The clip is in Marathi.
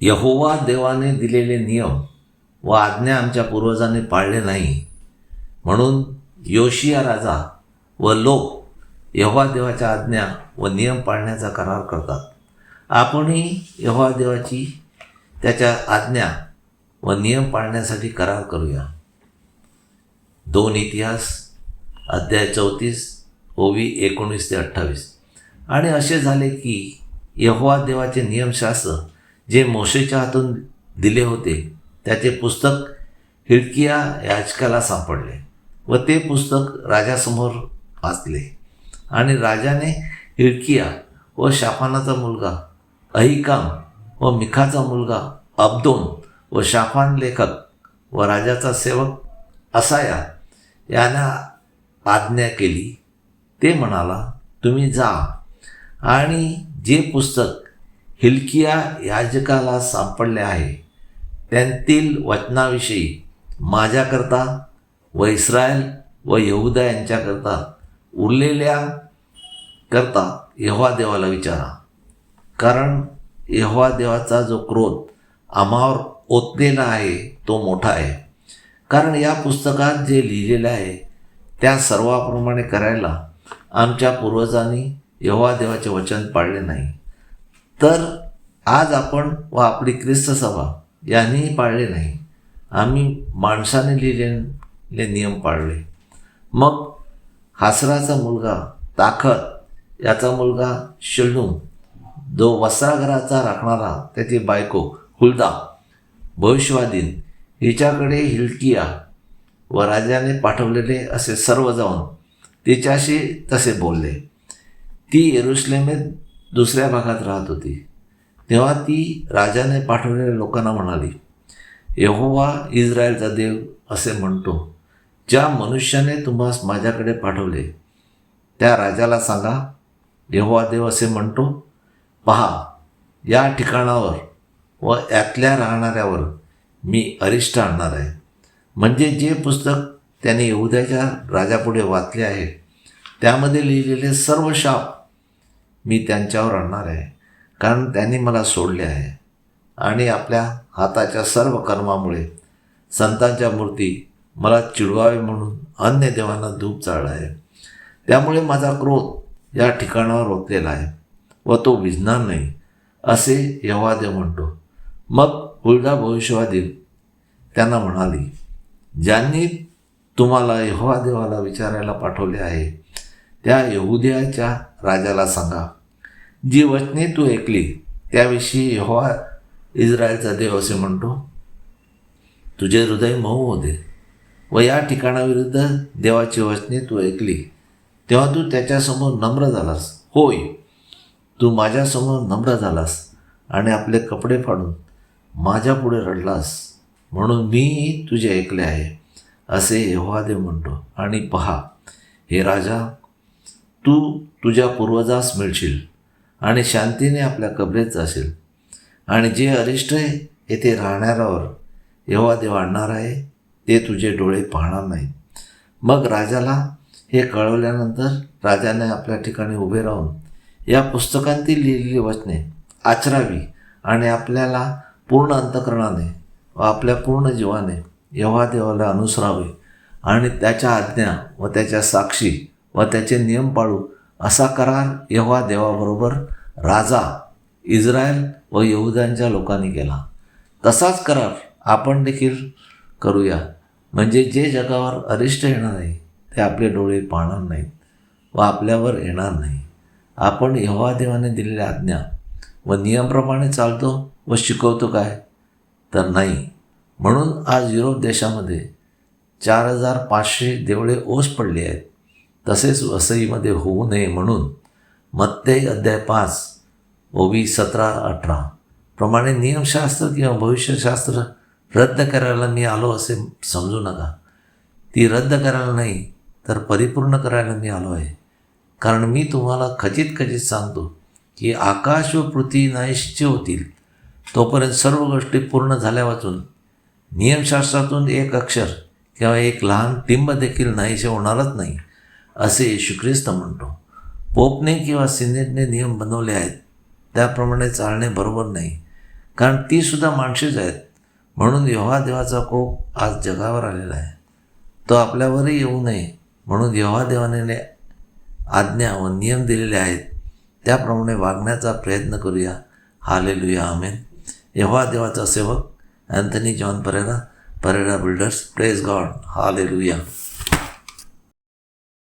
यहोवा देवाने दिलेले नियम व आज्ञा आमच्या पूर्वजांनी पाळले नाही. म्हणून योशिया राजा व लोक यहोवा देवाच्या आज्ञा व नियम पाळण्याचा करार करतात. आपणही यहोवा देवाची त्याच्या आज्ञा व नियम पाळण्यासाठी करार करूया. दोन इतिहास अध्याय चौतीस ओवी एकोणीस ते अठ्ठावीस. आणि असे झाले की यहोवा देवाचे नियमशास्त्र जे मोशेच्या हातून दिले होते त्याचे पुस्तक हिडकिया याचकाला सापडले व ते पुस्तक राजासमोर वाचले. आणि राजाने हिडकिया व शाफानाचा मुलगा अहिकाम व मिखाचा मुलगा अब्दोन व शाफान लेखक व राजाचा सेवक असाया यांना आज्ञा केली. ते म्हणाला तुम्ही जा आणि जे पुस्तक हिलकिया याजकाला सापडले आहे. त्यांतील वचनाविषयी माझ्याकरता व इस्रायल व यहुदा यांच्याकरता उरलेल्या करता यहोवा देवाला विचारा. कारण यहोवा देवाचा जो क्रोध आम्हावर ओतलेला आहे तो मोठा आहे. कारण या पुस्तकात जे लिहिलेलं आहे त्या सर्वाप्रमाणे करायला आमच्या पूर्वजांनी यहोवा देवाचे वचन पाळले नाही. तर आज आपण व आपली ख्रिस्त सभा यांनीही पाळले नाही. आम्ही माणसाने लिहिलेले नियम पाळले. मग हासराचा मुलगा ताखत याचा मुलगा शल्लूम जो वस्त्राघराचा राखणारा त्याची बायको हुलदा भविष्यवादीन हिच्याकडे हिलकिया व राजाने पाठवलेले असे सर्व जाऊन तिच्याशी तसे बोलले. ती येरुश्लेमेत दुसऱ्या भागात राहत होती. तेव्हा ती राजाने पाठवलेल्या लोकांना म्हणाली यहोवा इस्रायलचा देव असे म्हणतो ज्या मनुष्याने तुम्हास माझ्याकडे पाठवले त्या राजाला सांगा यहोवा देव असे म्हणतो पहा या ठिकाणावर व यातल्या राहणाऱ्यावर मी अरिष्ट आणणार आहे. म्हणजे जे पुस्तक त्याने येऊद्याच्या राजापुढे वाचले आहे त्यामध्ये लिहिलेले सर्व शाप मी त्यांच्यावर आणणार आहे. कारण त्यांनी मला सोडले आहे. आणि आपल्या हाताच्या सर्व कर्मामुळे संतांच्या मूर्ती मला चिडवावे म्हणून अन्य देवांना धूप चाळला आहे. त्यामुळे माझा क्रोध या ठिकाणावर ओतलेला आहे व तो विझणार नाही असे यवादेव म्हणतो. मग हुलडा भविष्यवादी त्यांना म्हणाली ज्यांनी तुम्हाला यहोवा देवाला विचारायला पाठवले आहे त्या यहुद्याच्या राजाला सांगा. जी वचने तू ऐकली त्याविषयी यहोवा इस्रायलचा देव असे म्हणतो तुझे हृदय मऊ होते व या ठिकाणाविरुद्ध देवाची वचने तू ऐकली तेव्हा तू त्याच्यासमोर नम्र झालास. होय तू माझ्यासमोर नम्र झालास आणि आपले कपडे फाडून माझ्यापुढे रडलास म्हणून मी तुझे ऐकले आहे असे देव म्हणतो. आणि पहा हे राजा तू तुझ्या पूर्वजास मिळशील. आणि शांतीने आपल्या कबरेत जाशील. आणि जे अरिष्ट येथे राहणाऱ्यावर यहोवादेव आणणार आहे ते तुझे डोळे पाहणार नाही. मग राजाला हे कळवल्यानंतर राजाने आपल्या ठिकाणी उभे राहून या पुस्तकांतील लिहिलेली वचने आचरावी आणि आपल्याला पूर्ण अंतकरणाने व आपल्या पूर्ण जीवाने यव्हा देवाला अनुसरावे आणि त्याच्या आज्ञा व त्याच्या साक्षी व त्याचे नियम पाळू असा करार यव्हा देवाबरोबर राजा इस्रायल व यहुद्यांच्या लोकांनी केला. तसाच करार आपण देखील करूया. म्हणजे जे जगावर अरिष्ट येणार आहे ते आपले डोळे पाहणार नाहीत व आपल्यावर येणार नाही. आपण यहोवा देवाने दिलेल्या आज्ञा व नियमप्रमाणे चालतो व शिकवतो काय? तर नाही. म्हणून आज युरोप देशामध्ये चार हजार पाचशे देवळे ओस पडली आहेत. तसेच वसईमध्ये होऊ नये म्हणून मत्ते अध्याय पाच ओबी सतरा अठरा. प्रमाणे नियमशास्त्र किंवा भविष्यशास्त्र रद्द करायला मी आलो असे समजू नका. ती रद्द करायला नाही तर परिपूर्ण करायला मी आलो आहे. कारण मी तुम्हाला खचित खचित सांगतो की आकाश व पृथ्वी नाहीशी होतील. तोपर्यंत सर्व गोष्टी पूर्ण झाल्या वाचून नियमशास्त्रातून एक अक्षर किंवा एक लहान टिंब देखील नाहीसे होणारच नाही. असे येशू ख्रिस्त म्हणतो. पोपने किंवा सिनेटने नियम बनवले आहेत. त्याप्रमाणे चालणे बरोबर नाही. कारण ती सुद्धा माणसेच आहेत. म्हणून यव्हा देवाचा कोप आज जगावर आलेला आहे. तो आपल्यावरही येऊ नये. म्हणून यव्हा देवाने आज्ञा व नियम दिलेले आहेत. त्याप्रमाणे वागण्याचा प्रयत्न करूया. हालेलुया. आमेन. यव्हा देवाचा सेवक Anthony John Pereira Pereira builders. Praise God hallelujah.